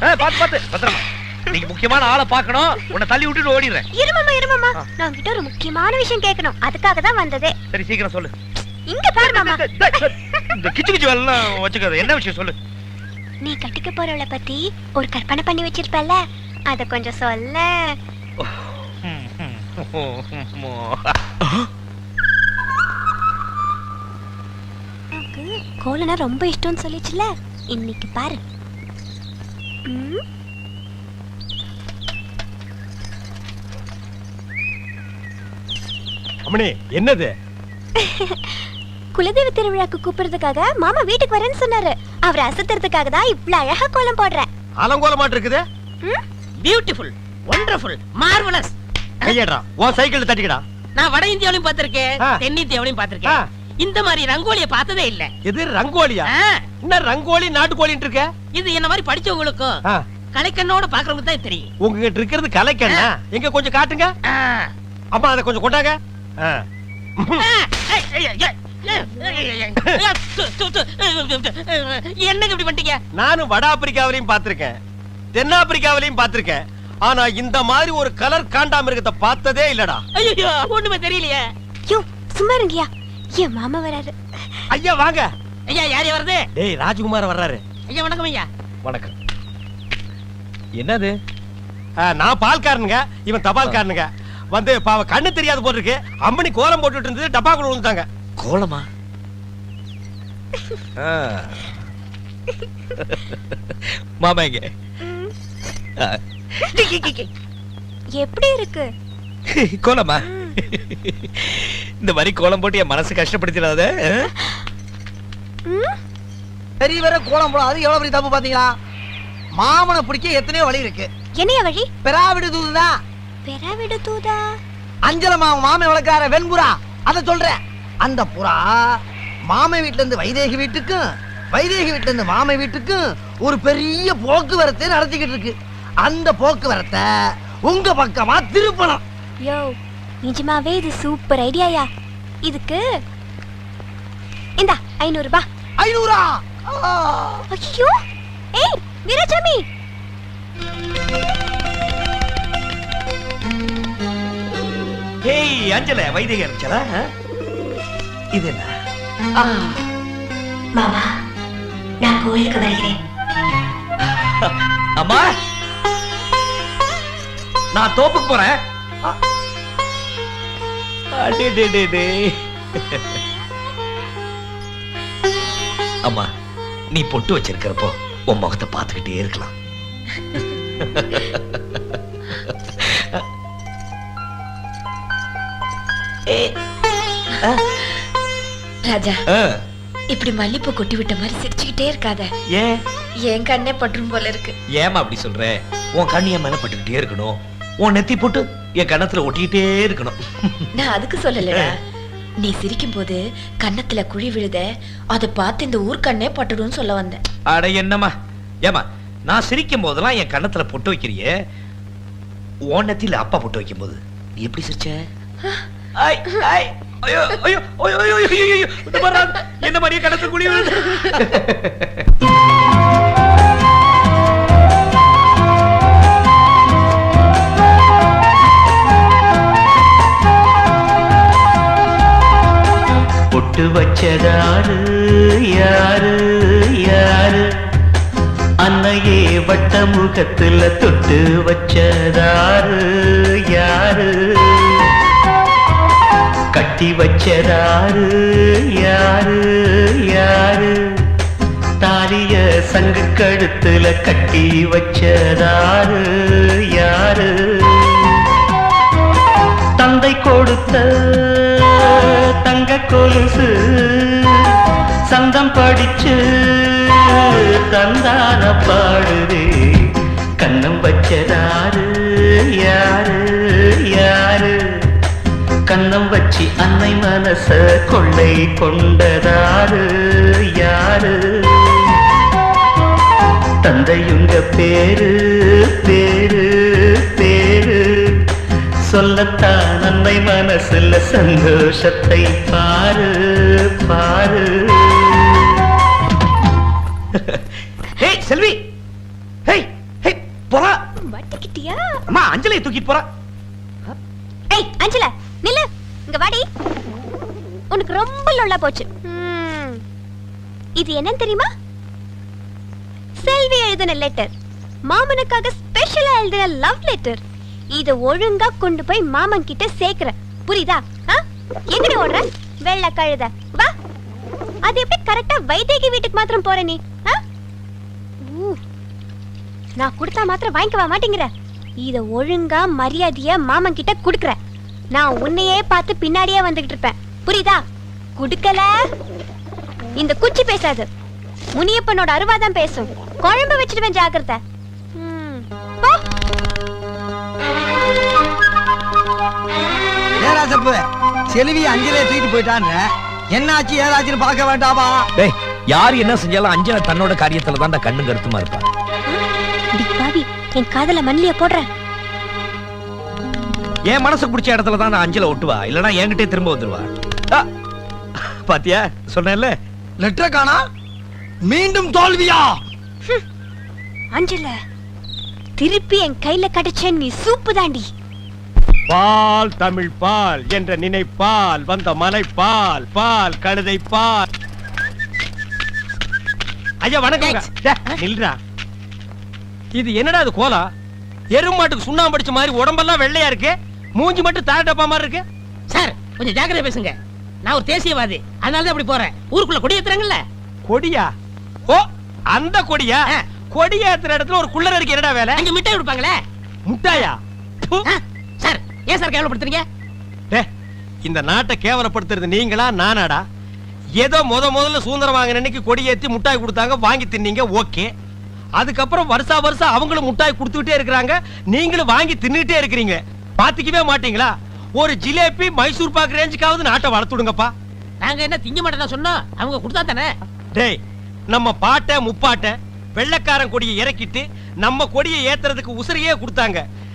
பாத்து பாத்து. பத்திரமா. நீங்க முக்கியமான ஆளை பார்க்கணும். உன்னை தள்ளி விட்டுட்டு ஓடிடுறேன். இருமாமா இருமாமா நான் கிட்ட ஒரு முக்கியமான விஷயம் கேட்கணும். அதுக்காக தான் வந்ததே. சரி சீக்கிரம் சொல்லு. இங்க பாரு மாமா. இந்த கிச்சு கிச்சு வேலைலாம் வச்சுக்காத. என்ன விஷயம் சொல்லு. நீ கட்டிக்க போறவள பத்தி ஒரு கற்பனை பண்ணி வச்சிருப்பல அத கொஞ்சம் சொல்ல. கோலனா ரொம்ப இஷ்டம்னு சொல்லிச்சுல. இன்னைக்கு பாரு. அம்மணி என்னது? குலதெய்வ திருவிழாக்கு கூப்பிடுறதுக்காக மாமா வீட்டுக்கு வரேன்னு சொன்னாரு. அவரை அசத்துறதுக்காக தான் இவ்ளோ அழகா கோலம் போடுறேன். அலங்கோலமாட்டு இருக்குது ம்? பியூட்டிஃபுல் ஒண்டர்ஃபுல் மார்வலஸ் கையடா உன் சைக்கிள் தட்டிக்கடா. நான் வட இந்தியாவிலையும் பார்த்திருக்கேன். தென்னிந்தியாவிலையும். பார்த்திருக்கேன். இந்த மாதிரி ரங்கோலிய பார்த்ததே இல்ல இது ரங்கோலியா என்ன ரங்கோலி நாட்டுக்கோலின்னு இருக்க இது என்ன மாதிரி படிச்சவங்களுக்கும் கலைக்கண்ணோட பாக்குறவங்க தான் தெரியும் உங்ககிட்ட இருக்கிறது கலைக்கண்ண எங்க கொஞ்சம் காட்டுங்க அப்பா அதை கொஞ்சம் கொண்டாங்க என்னங்க இப்படி பண்ணிட்டீங்க நானும் வட ஆப்பிரிக்காவிலையும் பார்த்திருக்கேன் தென்னாப்பிரிக்காவிலையும் பார்த்திருக்கேன் ஆனா இந்த மாதிரி ஒரு கலர் காண்டாமிருகத்தை பார்த்ததே இல்லடா ஐயோ ஒண்ணுமே தெரியலையே சும்மா இருங்கயா என் மாமா வராரு. ஐயா வாங்க. ஐயா யார் வருது டேய் ராஜ்குமார் வர்றாரு. ஐயா வணக்கம் ஐயா. வணக்கம். என்னது? நான் பால்காரனுங்க இவன் தபால்காரனுங்க. வந்து பாவ கண்ணு தெரியாது போல இருக்கு அம்மணி கோலம் போட்டுட்டு இருந்தது டப்பாக்குள்ள விழுந்தாங்க கோலமா? ஆ. மாமா எங்க ஆ. எப்படி இருக்கு? கோலமா? இந்த மாதிரி கோலம் போட்டு என் மனசு கஷ்டப்படுத்திடாத ஆ? ம்? பெரியவரை கோலம் போடும் அது எவ்வளவு பெரிய தப்பு பாத்தீங்களா மாமனை பிடிக்க எத்தனையோ வழி இருக்கு. என்னைய வழி? பெறாவிடு தூதுதான் பெறா விடு தூதா? அஞ்சல மாமன் மாமன் வளர்க்கார வெண்புறா. அத சொல்றேன். அந்த புறா மாமன் வீட்டுல இருந்து வைதேகி வீட்டுக்கும் வைதேகி வீட்டுல இருந்து மாமன் வீட்டுக்கும் ஒரு பெரிய போக்குவரத்தை நடத்திக்கிட்டு இருக்கு. அந்த போக்குவரத்தை உங்க பக்கமா திருப்பணும். யோ நிஜமாவே இது சூப்பர் ஐடியாயா இதுக்கு இந்தா ஐநூறு ரூபாய் ஐநூறா. ஐயோ! ஏய் வீராசாமி ஏய் அஞ்சல வைத்திய அஞ்சலா இது என்ன மாமா நான் கோயிலுக்கு வருகிறேன். அம்மா! நான் தோப்புக்கு போறேன். அம்மா நீ பொட்டு வச்சிருக்கிறப்போ உன் முகத்தை பார்த்துக்கிட்டே இருக்கலாம். ராஜா இப்படி மல்லிப்பூ கொட்டி விட்ட மாதிரி சிரிச்சுக்கிட்டே இருக்காத. ஏன்? என் கண்ணே பற்றும் போல இருக்கு. ஏமா அப்படி சொல்ற? உன் கண்ணு என் மேல பட்டுக்கிட்டே இருக்கணும். உன் நெத்தி போட்டு என் கண்ணத்துல ஒட்டிக்கிட்டே இருக்கணும். நான் அதுக்கு சொல்லலடா. நீ சிரிக்கும் போது கன்னத்துல குழி விழுத அதை பார்த்து இந்த ஊர் கண்ணே பட்டுடும்னு சொல்ல வந்தேன். அட என்னம்மா? ஏமா நான் சிரிக்கும் போதெல்லாம் என் கண்ணத்துல பொட்டு வைக்கிறியே? உன் நெத்தியில அப்பா பொட்டு வைக்கும் போது நீ எப்படி சிரிச்ச? என்ன மாதிரியே கணத்துல குடி விழுது? பொட்டு வச்சதாரு யாரு யாரு? அன்னையே வட்ட முகத்துல தொட்டு வச்சதாரு யாரு? கட்டி வச்சதாரு யாரு யாரு? தாலிய சங்கு கழுத்துல கட்டி வச்சதாரு யாரு? தந்தை கொடுத்த கொலுசு சந்தம் படிச்சு தந்தான பாடுதே. கண்ணம் வச்சதாரு யாரு யாரு? கண்ணம் வச்சு அன்னை மனச கொள்ளை கொண்டதாரு யாரு? தந்தையுங்க பேரு பேரு சொல்லத்தான் அன்னை மனசுல சந்தோஷத்தை பாரு பாரு. ஏய் செல்வி! ஏய் போறா. வட்டிக்கிட்டியா? அம்மா அஞ்சலியை தூக்கிட்டு போறா. ஏய் அஞ்சல நில்லு. இங்க வாடி. உனக்கு ரொம்ப லொல்லா போச்சு. இது என்னன்னு தெரியுமா? செல்வி எழுதின லெட்டர் மாமனுக்காக ஸ்பெஷலா எழுதின லவ் லெட்டர் இத ஒழுங்கா கொண்டு போய் மாமன் கிட்ட சேர்க்கிற புரியுதா? ஆ? எங்கடி ஓடுற? வெள்ள கழுத. வா. அது எப்படி கரெக்டா வைத்தியகி வீட்டுக்கு மாத்திரம் போற நீ? நான் கொடுத்தா மாத்திரம் வாங்கிக்கவா மாட்டேங்கிற? இத ஒழுங்கா மரியாதைய மாமன் கிட்ட குடுக்கற. நான் உன்னையே பார்த்து பின்னாடியே வந்துகிட்டு இருப்பேன். புரியுதா? குடுக்கல. இந்த குச்சி பேசாது. முனியப்பனோட அருவாதான் பேசும். குழம்பு வச்சிடுவேன் ஜாக்கிரதை. ம், போ. ஏராசப்பு செல்வி அஞ்சலியை தூக்கிட்டு போயிட்டான்ற. என்னாச்சு ஏதாச்சுன்னு பார்க்க வேண்டாமா? டேய் யார் என்ன செஞ்சாலும் அஞ்சலை தன்னோட காரியத்துல தான் கண்ணு கருத்துமா இருப்பா. பாவி என் காதல மண்ணிய போடுற என் மனசுக்கு பிடிச்ச இடத்துல தான் நான் அஞ்சலை ஒட்டுவா. இல்லனா என்கிட்டே திரும்ப வந்துருவா. பாத்தியா? சொன்னேன்ல? லெட்டர் காணா? மீண்டும் தோல்வியா? அஞ்சல திருப்பி என் கையில கிடைச்ச நீ சூப்பு தாண்டி பால் தமிழ் பால் என்ற நினைப்பால் வந்த மலை பால் பால் கழுதை பால். ஐயா வணக்கம். நில்றா. இது என்னடா இது கோலா? எருமாட்டுக்கு சுண்ணாம்பு அடிச்ச மாதிரி உடம்பெல்லாம் வெள்ளையா இருக்கு? மூஞ்சி மட்டும் தார டப்பா மாதிரி இருக்கு? சார் கொஞ்சம் ஜாக்கிரதை பேசுங்க. நான் ஒரு தேசியவாதி. அதனால தான் இப்படி போறேன். ஊருக்குள்ள கொடி ஏத்துறாங்கல்ல? கொடியா? ஓ அந்த கொடியா. கொடி ஏத்துற இடத்துல ஒரு குள்ளர் இருக்கு. என்னடா வேலை? அங்க மிட்டாய் கொடுப்பாங்களே? முட்டாயா? ஏன் சார் கேவலப்படுத்துறீங்க? டே, இந்த நாட்டை கேவலப்படுத்துறது நீங்களா நானாடா? ஏதோ முத முதல்ல சுதந்திரம் வாங்கின அன்னைக்கு கொடி ஏத்தி முட்டாய் கொடுத்தாங்க வாங்கி தின்னீங்க ஓகே. அதுக்கப்புறம் வருஷா வருஷம் அவங்களும் முட்டாய் கொடுத்துக்கிட்டே இருக்கிறாங்க நீங்களும் வாங்கி தின்னுட்டே இருக்கிறீங்க. பாத்துக்கவே மாட்டீங்களா? ஒரு ஜிலேபி மைசூர் பாக்கு ரேஞ்சுக்காவது நாட்டை வளர்த்துடுங்கப்பா நாங்க என்ன திங்க மாட்டேன் சொன்னோம்? அவங்க கொடுத்தா தானே? டேய் நம்ம பாட்டை முப்பாட்டை வெள்ளைக்காரன் கொடியை இறக்கிட்டு நம்ம கொடியை ஏத்துறதுக்கு உசிரையே கொடுத்தாங்க.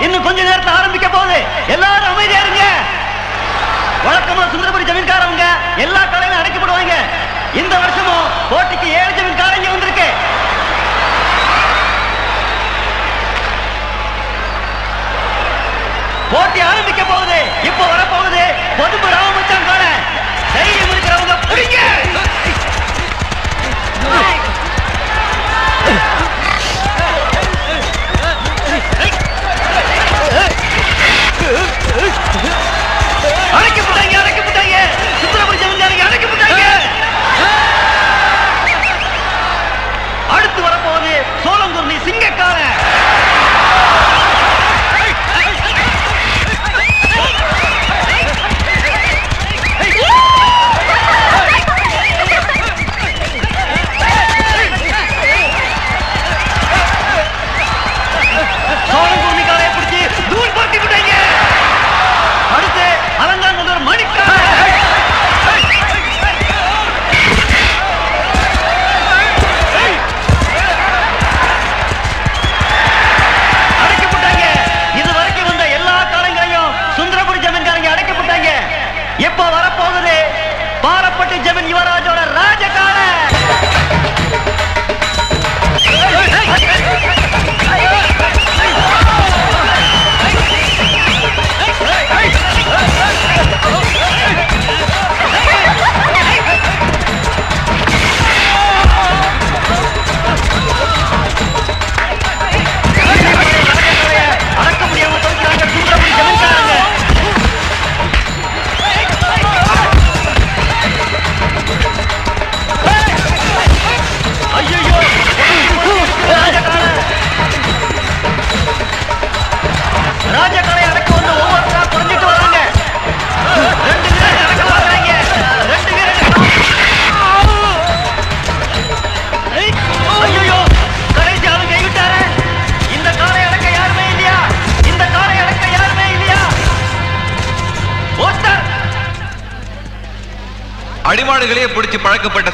இன்னும் கொஞ்ச நேரத்தில் ஆரம்பிக்க போகுது. எல்லாரும் அமைதியா இருங்க. வழக்கமா சுந்தரபுரி ஜமீன்காரவங்க எல்லா கடையிலும் அடைக்கப்படுவாங்க. இந்த வருஷமும் போட்டிக்கு ஏழு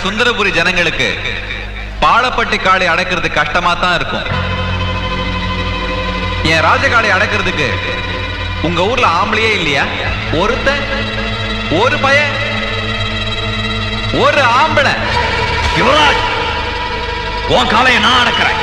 சுந்தரபுரி ஜனங்களுக்கு பாலப்பட்டி காளை அடக்கிறது கஷ்டமா தான் இருக்கும். என் ராஜகாளை அடக்கிறதுக்கு உங்க ஊர்ல ஆம்பளையே இல்லையா? ஒருத்த ஒரு பையன் ஒரு ஆம்பளை. யுவராஜ் உன் காலையை நான் அடக்கிறேன்.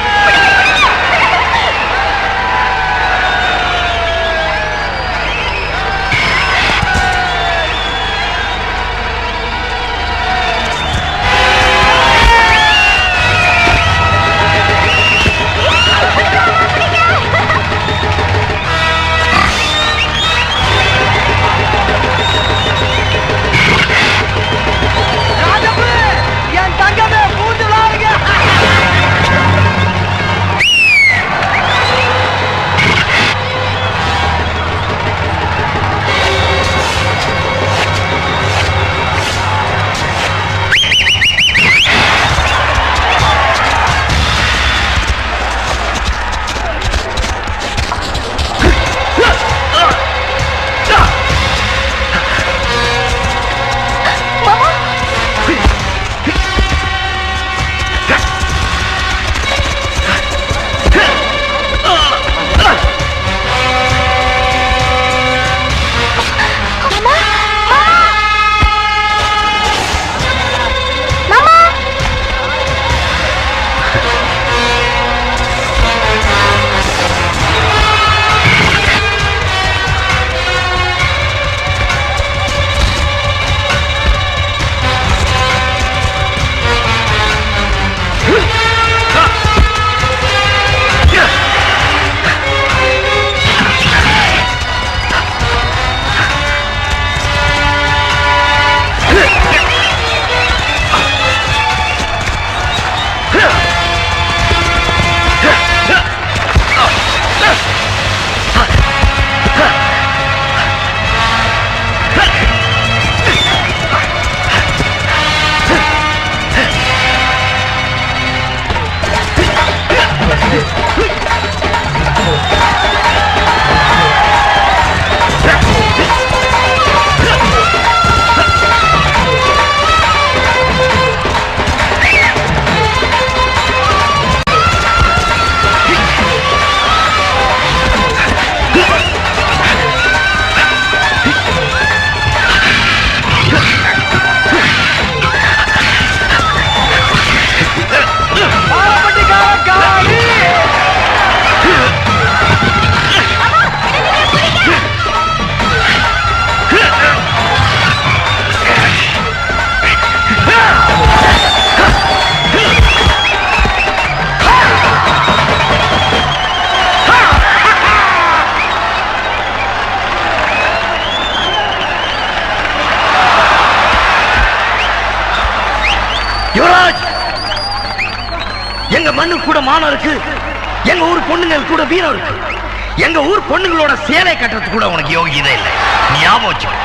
எங்க ஊர் பொண்ணுங்கள் கூட வீரம் இருக்கு. எங்க ஊர் பொண்ணுங்களோட சேலை கட்டுறது கூட உனக்கு யோகியதை இல்லை. ஞாபகம் வச்சுக்கோ.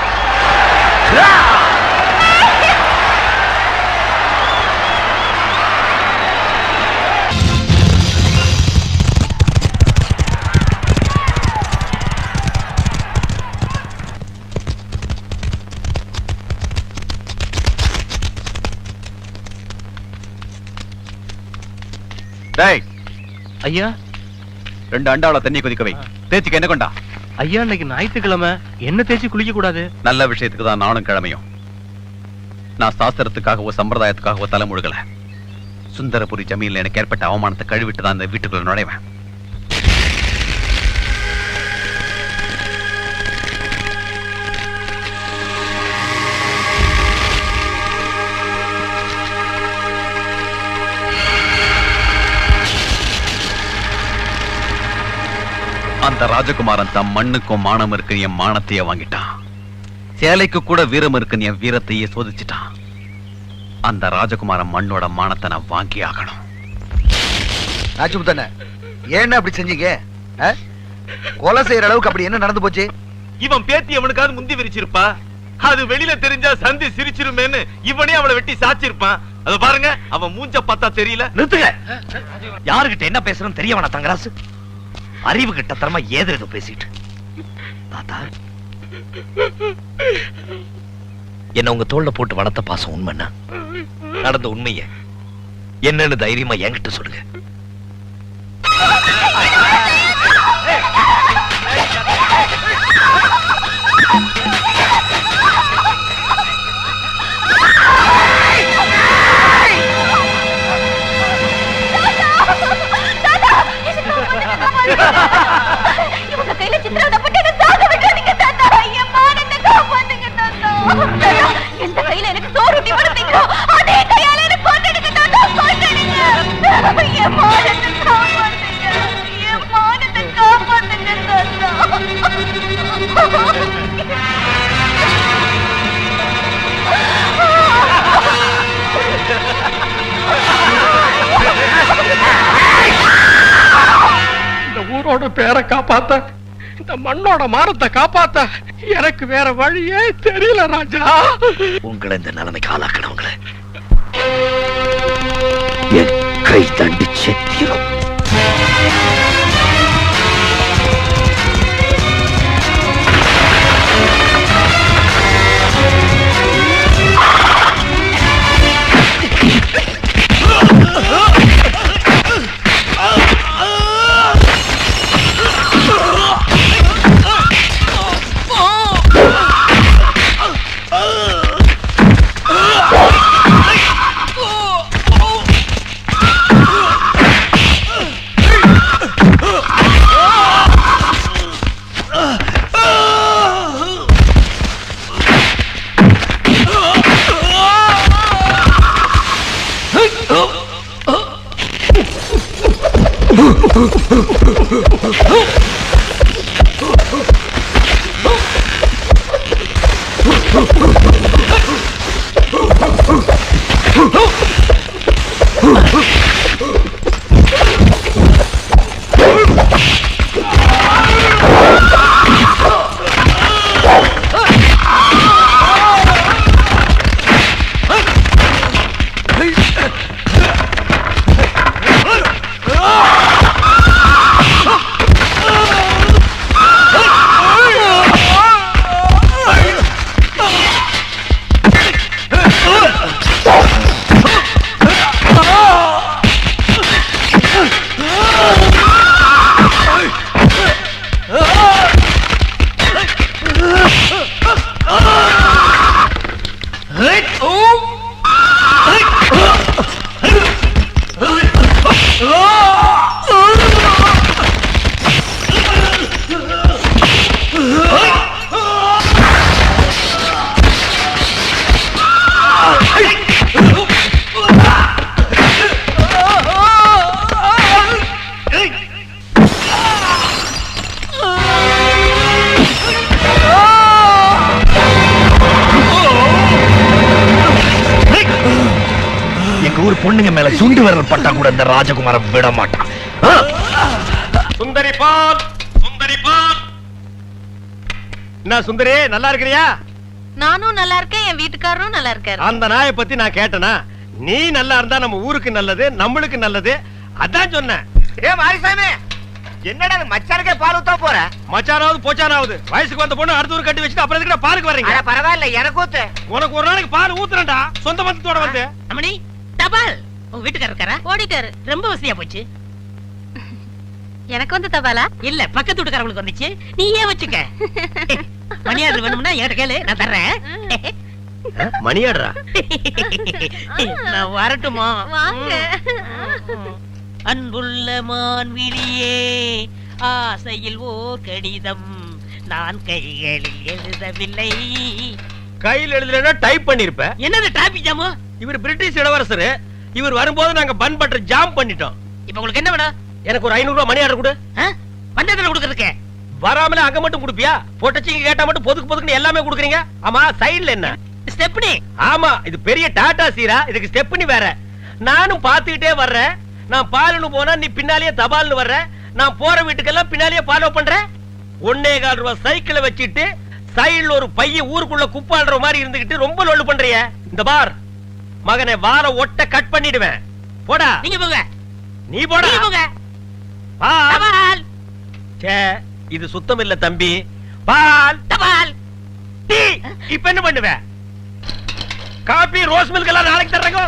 டேய் ஐயா? ரெண்டு அண்டாவுல தண்ணி கொதிக்க வை. தேய்ச்சிக்க என்ன கொண்டா? ஐயா இன்னைக்கு ஞாயிற்றுக்கிழமை. என்ன தேய்ச்சி குளிக்க கூடாது? நல்ல விஷயத்துக்கு தான் நானும் கிழமையும். நான் சாஸ்திரத்துக்காகவோ சம்பிரதாயத்துக்காகவோ தலை முழுகல. சுந்தரபுரி ஜமீன்ல எனக்கு ஏற்பட்ட அவமானத்தை கழுவிட்டு தான் இந்த வீட்டுக்குள்ள நுழைவேன். அந்த ராஜகுமாரன் தம் மண்ணுக்கும் மானம் இருக்கு என் மானத்தையே வாங்கிட்டான். சேலைக்கு கூட வீரம் இருக்குன்னு என் வீரத்தையே சோதிச்சிட்டான். அந்த ராஜகுமாரன் மண்ணோட மானத்தை நான் வாங்கி ஆகணும். ராஜமுத்தண்ண ஏன் அப்படி செஞ்சீங்க? கொலை செய்யற அளவுக்கு அப்படி என்ன நடந்து போச்சு? இவன் பேத்தி அவனுக்காவது முந்தி விரிச்சிருப்பா? அது வெளியில தெரிஞ்சா சந்தி சிரிச்சிருமேன்னு இவனே அவளை வெட்டி சாச்சிருப்பான். அத பாருங்க அவன் மூஞ்ச பார்த்தா தெரியல. நிறுத்துங்க. யாருகிட்ட என்ன பேசுறோம் தெரிய வேணா தங்கராசு? அறிவு கிட்ட தரமா ஏதோ பேசிட்டு. தாத்தா என்ன உங்க தோல்ல போட்டு வளர்த்த பாசம் உண்மைன்னா? நடந்த உண்மைய என்னன்னு தைரியமா என்கிட்ட சொல்லுங்க. இவங்க கையில சித்திரவதை போட்டு என்ன சாக விட்டுறாதீங்க தாத்தா? என் மானத்தை காப்பாத்துங்க தாத்தா? எந்த கையில எனக்கு சோறு ஊட்டி வளர்த்தீங்களோ அதே கையால எனக்கு கொண்டுடுங்க தாத்தா கொண்டுடுங்க என் மானத்தை காப்பாத்துங்க என் காப்பாத்துங்க ஊரோட பேரை காப்பாத்த இந்த மண்ணோட மானத்தை காப்பாத்த எனக்கு வேற வழியே தெரியல ராஜா. உங்களை இந்த நிலைமைக்கு ஆளாக்கினவங்கள என் கை தண்டி செத்திரும். ஊர் பொண்ணுங்க மேல சுண்டு விரல் பட்டா கூட இந்த ராஜகுமாரன் விட மாட்டான்! சுந்தரி பால் சுந்தரி பால். என்ன சுந்தரி நல்லா இருக்கிறியா? நானும் நல்லா இருக்கேன் என் வீட்டுக்காரரும் நல்லா இருக்காரு. அந்த நாயை பத்தி நான் கேட்டனா? நீ நல்லா இருந்தா நம்ம ஊருக்கு நல்லது நம்மளுக்கு நல்லது. அதான் சொன்னேன். ஏ மாரிசாமி என்னடா மச்சானுக்கே பால் ஊத்தா போற? மச்சானாவது போச்சானாவது. வயசுக்கு வந்த பொண்ணு அடுத்த ஊர் கட்டி வச்சுட்டு அப்புறம் எதுக்கு பாருக்கு வர்றீங்க? பரவாயில்ல எனக்கு ஊத்து. உனக்கு ஒரு நாளைக்கு பால் ஊத்துறேன்டா. சொந்த பந்தத்தோட வந்து. அம்மணி தபால். உங்க வீட்டுக்காரர் இருக்காரா? ஓடிட்டாரு. ரொம்ப வசதியா போச்சு. எனக்கு வந்து தபாலா? இல்ல பக்கத்து வீட்டுக்காரங்களுக்கு வந்துச்சு. நீ ஏன் வச்சுக்க. மணியாடு வேணும்னா என்கிட்ட கேளு நான் தர்றேன். மணியாடுறா? நான் வரட்டுமா? வாங்க. அன்புள்ள மான்விழியே ஆசையில் ஓர் கடிதம் நான் கைகளில் எழுதவில்லை. கையில் எழுதுலன்னா டைப் பண்ணிருப்ப. என்னது டிராபிக் ஜாமு இவர் பிரிட்டிஷ் இளவரசர். இவர் வரும்போது நாங்க பன் பட்டர் ஜாம் பண்ணிட்டோம். இப்ப உங்களுக்கு என்ன வேணும்? எனக்கு ஒரு ஐநூறு ரூபாய் மணி ஆர்டர் கொடு? பந்தத்துல கொடுக்கறதுக்கு? வராமல அங்க மட்டும் கொடுப்பியா? பொட்டச்சிங்க கேட்டா மட்டும் பொதுக்கு பொதுக்குன்னு எல்லாமே கொடுக்குறீங்க? ஆமா சைடுல என்ன? ஸ்டெப்னி. ஆமா இது பெரிய டாடா சீரா இதுக்கு ஸ்டெப்னி வேற. நானும் பாத்துக்கிட்டே வர்றேன். நான் பாலுன்னு போனா நீ பின்னாலேயே தபால்னு வர்ற. நான் போற வீட்டுக்கெல்லாம் பின்னாலேயே ஃபாலோ பண்ற. ஒன்னே கால் ரூபாய் சைக்கிளை வச்சுட்டு சைடுல ஒரு பைய ஊருக்குள்ள குப்பாடுற மாதிரி இருந்துகிட்டு ரொம்ப லொல்லு பண்றிய. இந்த பார். மகனை வார ஒட்ட கட் பண்ணிடுவேன். போடா. நீங்க போங்க. நீ போடா. நீங்க போங்க. பால். ச்சே, இது சுத்தம் இல்ல தம்பி. பால். தபால். டீ. இப்ப என்ன பண்ணுவ காபி ரோஸ் மில்க் எல்லாம் நாளைக்கு தர்றேங்க.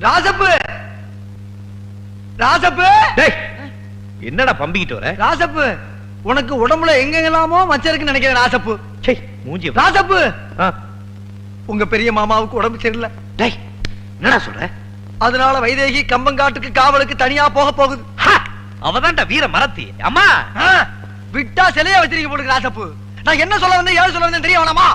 ராசப்பு. ராசப்பு. டேய் என்னடா பம்பிக்கிட்டு வர? ராசப்பு உனக்கு உடம்புல எங்கெங்கெல்லாமோ மச்சம் இருக்குன்னு நினைக்கிறேன் ராசப்பு. சே மூஞ்சி. ராசப்பு. ஆ, உங்க பெரிய மாமாவுக்கு உடம்பு சரியில்லை. டேய் என்னடா சொல்ற? அதனால வைதேகி கம்பங்காட்டுக்கு காவலுக்கு தனியா போக போகுது. அவதான்டா வீர மரத்தி. அம்மா! விட்டா சிலையா வச்சிருக்க போடுங்க ராசப்பு. நான் என்ன சொல்ல வந்தேன் ஏன் சொல்ல வந்தேன் தெரிய வேணாமா?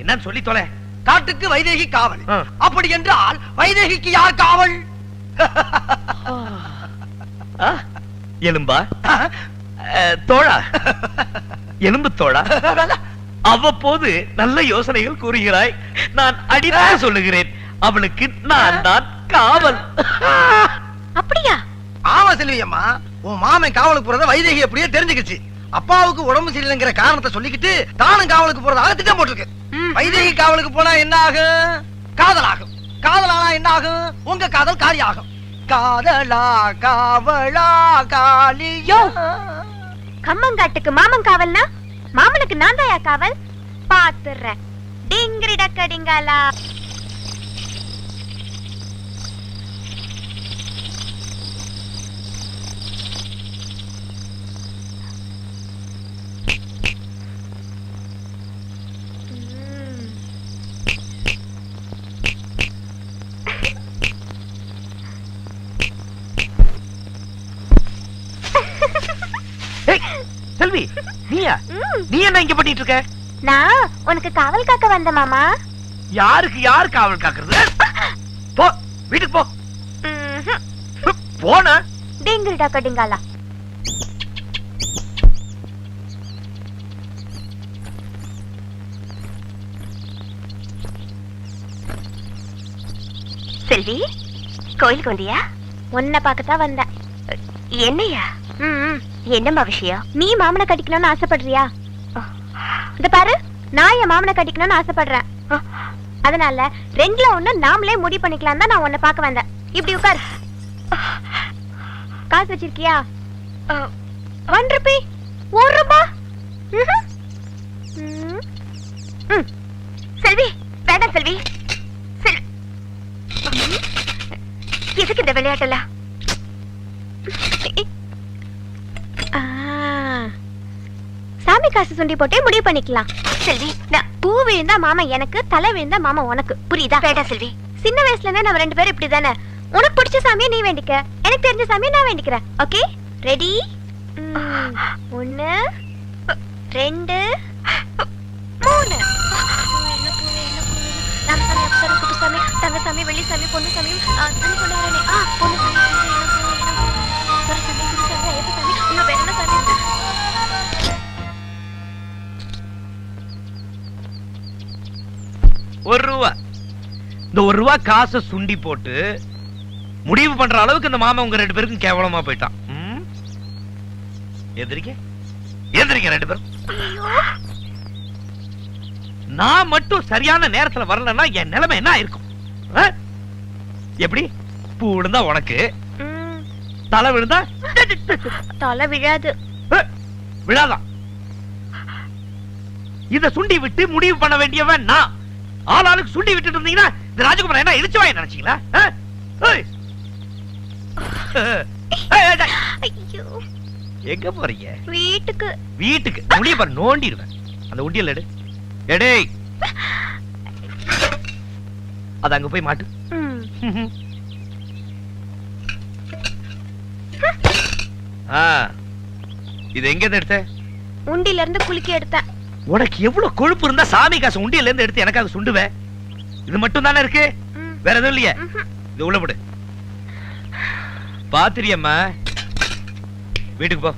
என்னன்னு சொல்லி தொலை. காட்டுக்கு வைதேகி காவல். அப்படி என்றால் வைதேகிக்கு யார் காவல்? எலும்பா? தோழா? எலும்பு தோழா? அவ்வப்போது நல்ல யோசனைகள் கூறுகிறாய். நான் அடித்து சொல்லுகிறேன். அவளுக்கு நான் தான் காவல். அப்படியா? ஆமா செல்வியம்மா உன் மாமன் காவலுக்கு போறத வைதேகி அப்படியே தெரிஞ்சுக்கிச்சு. அப்பாவுக்கு உடம்பு சரியில்லைங்கிற காரணத்தை சொல்லிக்கிட்டு தானும் காவலுக்கு போறதாக திட்டம் போட்டிருக்கு. வைதேகி காவலுக்கு போனா என்ன ஆகும் காதல் ஆகும் காதலானா என்ன ஆகும் உங்க காதல் காலியாகும் காதலா காவலா காலியோ கம்மங்காட்டுக்கு மாமன் காவல்னா? மாமனுக்கு நான் தாயா காவல்? பாத்துறேன். டிங்கிரி டக்க டிங்காலா செல்வி. நீ என்ன இங்க பண்ணிட்டு இருக்க? நான் உனக்கு காவல் காக்க வந்த மாமா. யாருக்கு யார் காவல் காக்குறது? போ வீட்டுக்கு போ. போன? டிங்கிரி டக்க டிங்காலா. செல்வி கோயிலுக்கு வந்தியா? உன்னை பார்க்கத்தான் வந்தேன். என்னையா? என்னம்மா விஷயம்? நீ மாமனை கட்டிக்கணும்னு ஆசைப்படுறியா? இந்த பாரு நான் என் மாமனை கட்டிக்கணும்னு ஆசைப்படுறேன். அதனால ரெண்டுல ஒண்ணு நாமளே முடிவு பண்ணிக்கலாம் தான் நான் உன்னை பார்க்க வந்தேன். இப்படி உட்கார். காசு வச்சிருக்கியா? One rupee. ஒரு ரூபா. செல்வி வேண்டாம் செல்வி. எதுக்கு இந்த விளையாட்டெல்லாம் ஆ. சாமி காசு சுண்டி போட்டே முடிவு பண்ணிக்கலாம். செல்வி நான் பூ விழுந்தா மாமா எனக்கு தலை விழுந்தா மாமா உனக்கு. புரியுதா? வேண்டாம் செல்வி. சின்ன வயசுல இருந்தே நம்ம ரெண்டு பேரும் இப்படி தானே உனக்கு பிடிச்ச சாமியை நீ வேண்டிக்க. எனக்கு தெரிஞ்ச சாமியை நான் வேண்டிக்கிறேன். ஓகே? ரெடி ஒன்னு ரெண்டு மூணு. ராமசாமி அப்சரம் குப்புசாமி தங்கசாமி வெள்ளிசாமி பொண்ணுசாமி கொண்டு வரேனே. ஆ பொண்ணுசாமி ஒரு ரூபா இந்த ஒரு ரூபா காசை சுண்டி போட்டு முடிவு பண்ற அளவுக்கு இந்த மாமா உங்க ரெண்டு பேருக்கும் கேவலமா போயிட்டான். ம்? எந்திரிக்க. எந்திரிக்க ரெண்டு பேரும். நான் மட்டும் சரியான நேரத்துல வரலன்னா என் நிலைமை என்ன இருக்கும்? எப்படி? பூ விழுந்தா உனக்கு. தலை விழுந்தா? தலை விழாது. விழாதான். இத சுண்டி விட்டு முடிவு பண்ண வேண்டியவன் நான். ஆளாளுக்கு சுண்டி விட்டுட்டு இருந்தீங்கன்னா இந்த ராஜகுமாரன் என்ன இழிச்சவாய் நினைச்சீங்களா? எங்க போறீங்க? வீட்டுக்கு. வீட்டுக்கு. முடிய பாரு நோண்டிடுவேன். அந்த உண்டியல் எடு. எடேய். அது அங்க போய் மாட்டு. இது எங்க இருந்து எடுத்த? உண்டியில இருந்து குலுக்கி எடுத்தேன். உனக்கு எவ்வளவு கொழுப்பு இருந்தா சாமி காசு உண்டியல்ல இருந்து எடுத்து எனக்காக சுண்டுவேன் இது மட்டும் தானே இருக்கு வேற எதுவும் இல்லையே. இது உள்ள போடு. பாத்திரியம்மா வீட்டுக்கு போ.